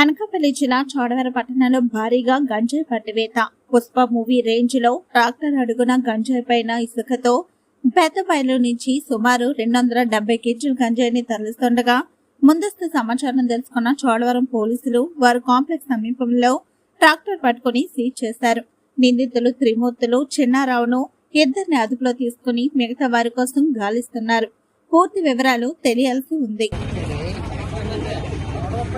అనకాపల్లి జిల్లా చోడవర పట్టణంలో భారీగా గంజాయి పట్టివేత. పుష్ప మూవీ రేంజ్లో ట్రాక్టర్ అడుగున గంజాయి పైన ఇసుకతో పెద్దపల్లి నుంచి సుమారు రెండు వందల డెబ్బై కేజీల గంజాయిని తరలిస్తుండగా ముందస్తు సమాచారం తెలుసుకున్న చోడవరం పోలీసులు వారు కాంప్లెక్స్ సమీపంలో ట్రాక్టర్ పట్టుకుని సీజ్ చేశారు. నిందితులు త్రిమూర్తులు చిన్నారావును ఇద్దరిని అదుపులో తీసుకుని మిగతా వారి కోసం గాలిస్తున్నారు. పూర్తి వివరాలు తెలియాల్సి ఉంది.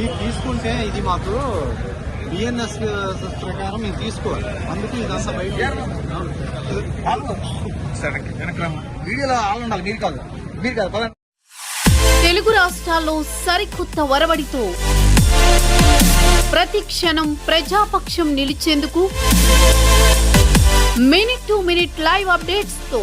మీరు తీసుకుంటే ఇది మాకు బిఎన్ఎస్ ప్రకారం మేము తీసుకోవాలి. అందుకే ఇదంతా బయట వీడియోలో వాళ్ళు ఉండాలి మీరు కాదు మీరు కాదు తెలుగు రాష్ట్రాల్లో సరికొత్త వరవడితో ప్రతి క్షణం ప్రజాపక్షం నిలిచేందుకు మినిట్ టు మినిట్ లైవ్ అప్డేట్స్తో